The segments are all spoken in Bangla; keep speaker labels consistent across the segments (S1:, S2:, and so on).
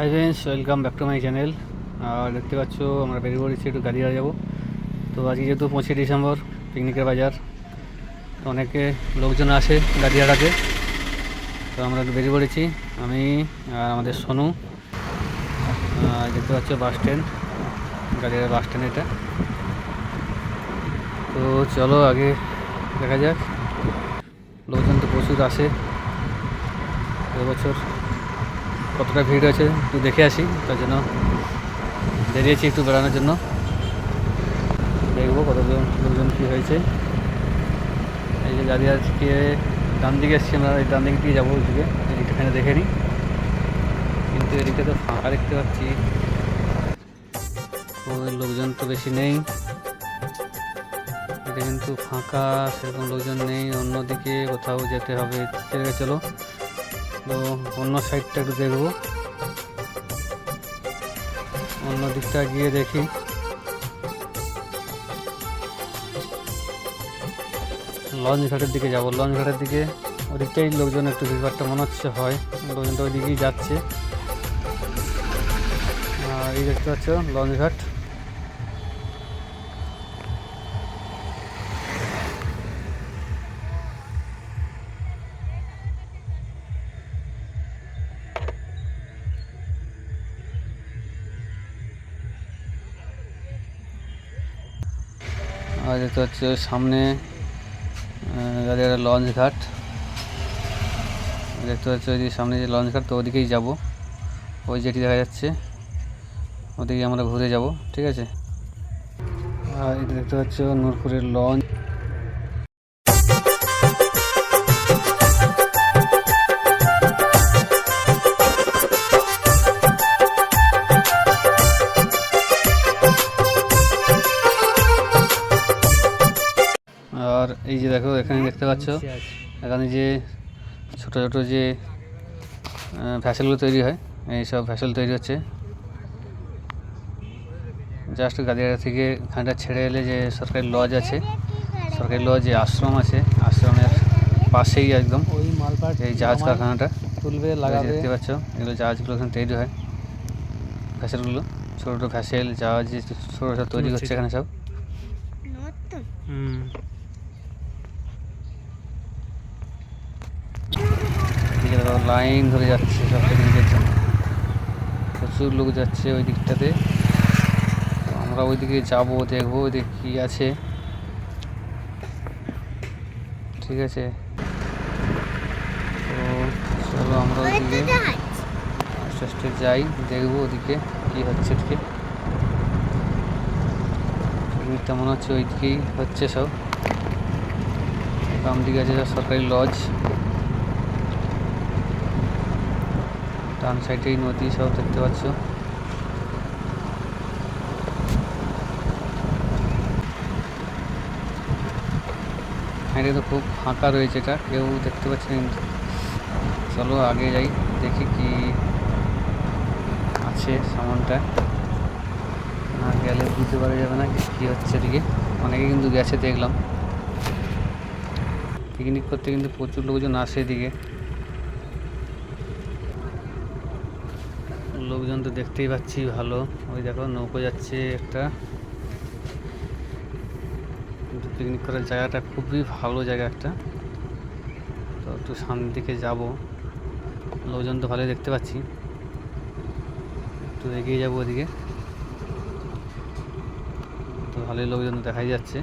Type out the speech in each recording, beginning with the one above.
S1: Hi friends welcome back to my channel আর দেখতে পাচ্ছ, আমরা বেরিয়ে পড়েছি, একটু গাড়িয়া যাব। তো আজকে যেহেতু পঁচিশে ডিসেম্বর পিকনিকের বাজার। তো অনেকে লোকজন আসে গাড়িয়াটাতে তো আমরা একটু বেরিয়ে পড়েছি, আমি আর আমাদের সোনু। দেখতে পাচ্ছ বাস স্ট্যান্ড গাড়িয়ার বাস স্ট্যান্ড এটা। তো চলো আগে দেখা যাক। লোকজন তো প্রচুর আসে। এবছর কতটা ভিড় আছে একটু দেখে আসি, তার জন্য বেরিয়েছি একটু বেড়ানোর জন্য। দেখব কতজন, লোকজন কী হয়েছে। এই যে গাড়ি আজকে ডান দিকে এসছি, আমরা এই ডান দিকে দিয়ে যাব ওইদিকে এদিকটা এখানে দেখে নিই। কিন্তু এদিকে তো ফাঁকা দেখতে পাচ্ছি। লোকজন তো বেশি নেই। এটা কিন্তু ফাঁকা, সেরকম লোকজন নেই। অন্যদিকে কোথাও যেতে হবে চলো। তো অন্য সাইডটা একটু দেখব। অন্য দিকটা গিয়ে দেখি। লঞ্চ ঘাটের দিকে যাব। লঞ্চ ঘাটের দিকে ওদিকটাই লোকজন একটু ভিড়ভাড়টা মনে হচ্ছে, হয়। লোকজনটা ওইদিকেই যাচ্ছে। আর এই দেখতে পাচ্ছ লঞ্চ ঘাট। আর দেখতে হচ্ছে সামনে গাড়ি একটা লঞ্চ ঘাট। দেখতে পাচ্ছি ওই সামনে যে লঞ্চ ঘাট, তো ওদিকেই যাব। ওই যেটি দেখা যাচ্ছে। ওদিকে আমরা ঘুরে যাব, ঠিক আছে? আর এটা দেখতে পাচ্ছ নূরপুরের লঞ্চ এই যে দেখো এখানে দেখতে পাচ্ছ। এখানে যে ছোট ছোট যে ভ্যাসেলগুলো তৈরি হয় এই সব ভ্যাসেল তৈরি হচ্ছে। জাস্ট গাদিয়াড়া থেকে খানটা ছেড়ে এলে যে সরকারি লজ আছে সরকারি লজ যে আশ্রম আছে আশ্রমের পাশেই একদম এই জাহাজ কারখানাটা।
S2: তুলবে লাগাবে
S1: দেখতে পাচ্ছ এগুলো জাহাজগুলো এখানে তৈরি হয়। ভ্যাসেলগুলো ছোটো ছোটো ভ্যাসেল জাহাজ ছোটো ছোটো তৈরি হচ্ছে এখানে সব।
S2: হুম
S1: এদিকে দেখো লাইন ধরে যাচ্ছে সব পিকনিকের জন্য। প্রচুর লোক যাচ্ছে ওই দিকটাতে। আমরা ওইদিকে যাব দেখব ওইদিকে কী আছে। ঠিক আছে। তো চলো আমরা ওইদিকে আস্তে আস্তে যাই দেখব ওদিকে কী হচ্ছে ওদিকে পিকনিকটা মনে হচ্ছে ওইদিকেই হচ্ছে সব। বাম দিকে আছে সরকারি লজ ডান সাইডে নদী সব দেখতে পাচ্ছ। এটা তো খুব ফাঁকা রয়েছে এটা, কেউ দেখতে পাচ্ছে না। চলো আগে যাই, দেখি কি আছে সামানটা। না গেলে বুঝতে পারা যাবে না কী হচ্ছে এদিকে। অনেকে কিন্তু গেছে দেখলাম। পিকনিক করতে কিন্তু প্রচুর লোকজন আসে এদিকে। লোকজন তো দেখতেই পাচ্ছি ভালো। ওই দেখো নৌকো যাচ্ছে একটা। পিকনিক করার জায়গাটা খুবই ভালো জায়গা একটা। তো একটু সামনের দিকে যাব। লোকজন তো ভালোই দেখতে পাচ্ছি। একটু এগিয়ে যাব ওদিকে। তো ভালোই লোকজন দেখাই যাচ্ছে।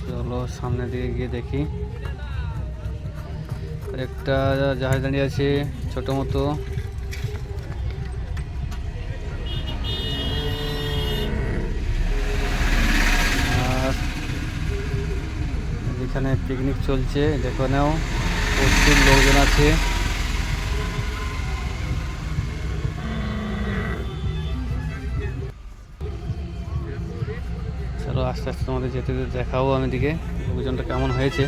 S1: চলো সামনের দিকে গিয়ে দেখি। একটা জাহাজ দাঁড়িয়ে আছে, ছোট মতো। আর যেখানে পিকনিক চলছে যেখানেও প্রচুর লোকজন আছে। চলো আস্তে আস্তে তোমাদের যেতে দেখাবো আমি দিকে, লোকজনটা কেমন হয়েছে।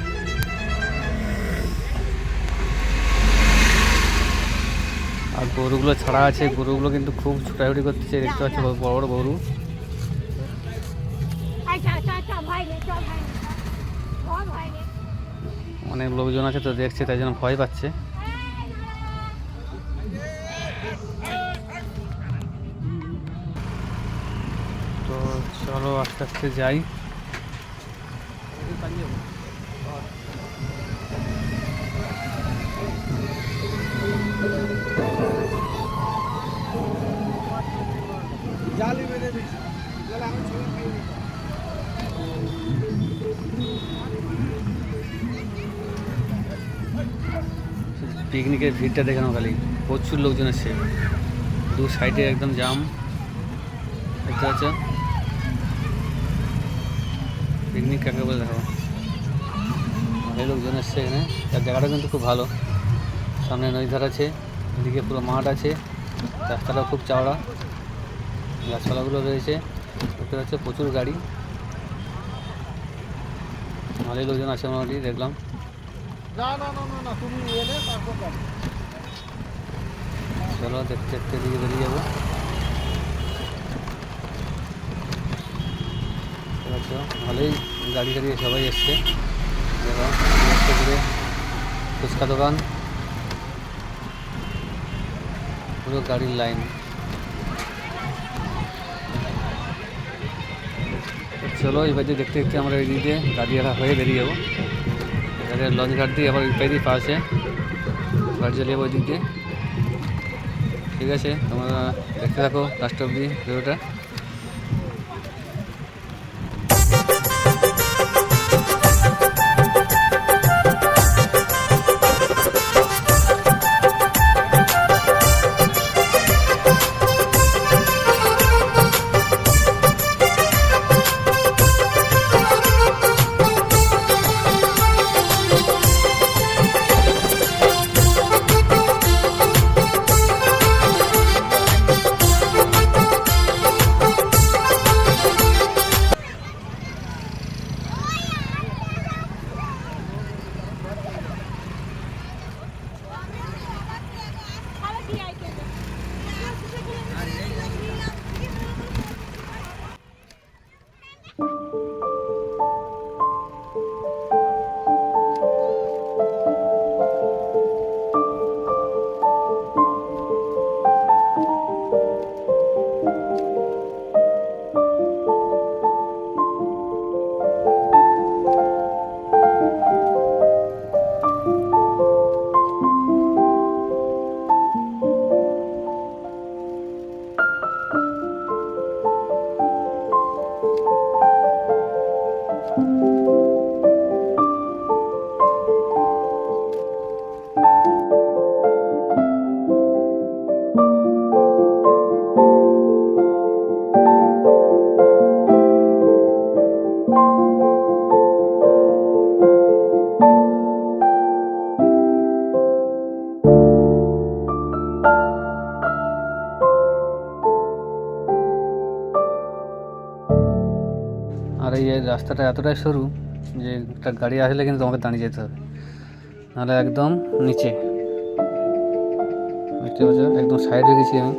S1: আর গরুগুলো ছাড়া আছে, গরুগুলো কিন্তু খুব ছোটাছুটি করতেছে, দেখতে পাচ্ছি বড় বড় গরু। অনেক লোকজন আছে তো দেখছে, তাই জন্য ভয় পাচ্ছে। তো চলো আস্তে আস্তে যাই। পিকনিকের ভিড়টা দেখানো খালি। প্রচুর লোকজন এসছে দু সাইডে একদম জাম দেখতে পাচ্ছ? পিকনিক কাকে বলে দেখো? অনেক লোকজন এসছে এখানে। তার জায়গাটা কিন্তু খুব ভালো। সামনে নদী ধার আছে। এদিকে পুরো মাঠ আছে। রাস্তাটাও খুব চওড়া। গাছপালাগুলো রয়েছে। দেখতে পাচ্ছ? প্রচুর গাড়ি। ভালোই লোকজন আছে মোটামুটি, দেখলাম।
S3: না না না না না।
S1: চলো দেখতে দেখতে দিকে বেরিয়ে যাব। ভালোই গাড়ি গাড়ি সবাই এসছে। ফুচকা দোকান। পুরো গাড়ির লাইন। চলো এবার দেখতে দেখতে আমরা এই দিক দিয়ে গাড়ি রাখা হয়ে বেরিয়ে যাব। এবারে লঞ্চ ঘাট দিয়ে আবার ইপাই দিয়ে পাশে গাড়ি চলে যাব ওই দিক দিয়ে। ঠিক আছে, তোমরা দেখতে থাকো লাস্ট অব্দি ভিডিওটা। রাস্তাটা এতটাই সরু যে একটা গাড়ি আসলে কিন্তু তোমাকে দাঁড়িয়ে যেতে হবে। নাহলে একদম নিচে। একদম সাইডে গেছি আমি।